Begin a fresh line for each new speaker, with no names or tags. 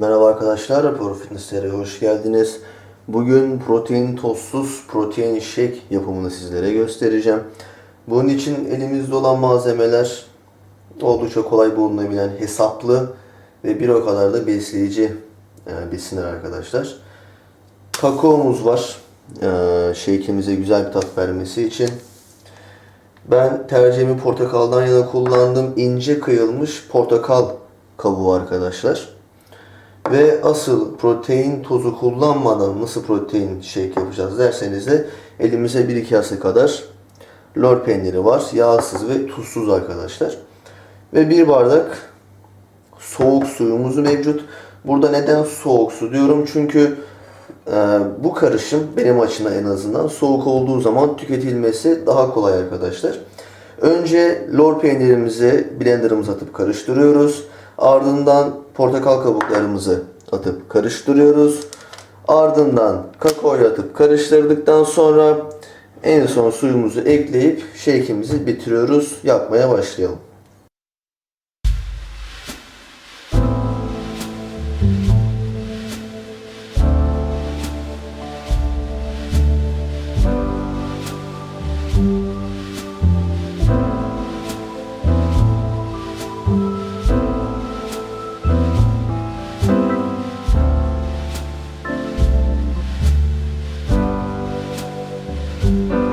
Merhaba arkadaşlar, Pro Fitness TR'ye hoş geldiniz. Bugün protein tozsuz protein shake yapımını sizlere göstereceğim. Bunun için elimizde olan malzemeler oldukça kolay bulunabilen hesaplı ve bir o kadar da besleyici e, besinler arkadaşlar. Kakaomuz var. E, shake'imize güzel bir tat vermesi için. Ben tercihimi portakaldan yana kullandım. İnce kıyılmış portakal kabuğu arkadaşlar. Ve asıl protein tozu kullanmadan nasıl protein shake yapacağız derseniz de elimize 1-2 kase kadar lor peyniri var. Yağsız ve tuzsuz arkadaşlar. Ve bir bardak soğuk suyumuz mevcut. Burada neden soğuk su diyorum? Çünkü e, bu karışım benim açımdan en azından soğuk olduğu zaman tüketilmesi daha kolay arkadaşlar. Önce lor peynirimizi blenderımıza atıp karıştırıyoruz. Ardından portakal kabuklarımızı atıp karıştırıyoruz. Ardından kakaoyu atıp karıştırdıktan sonra en son suyumuzu ekleyip shake'imizi bitiriyoruz. Yapmaya başlayalım. you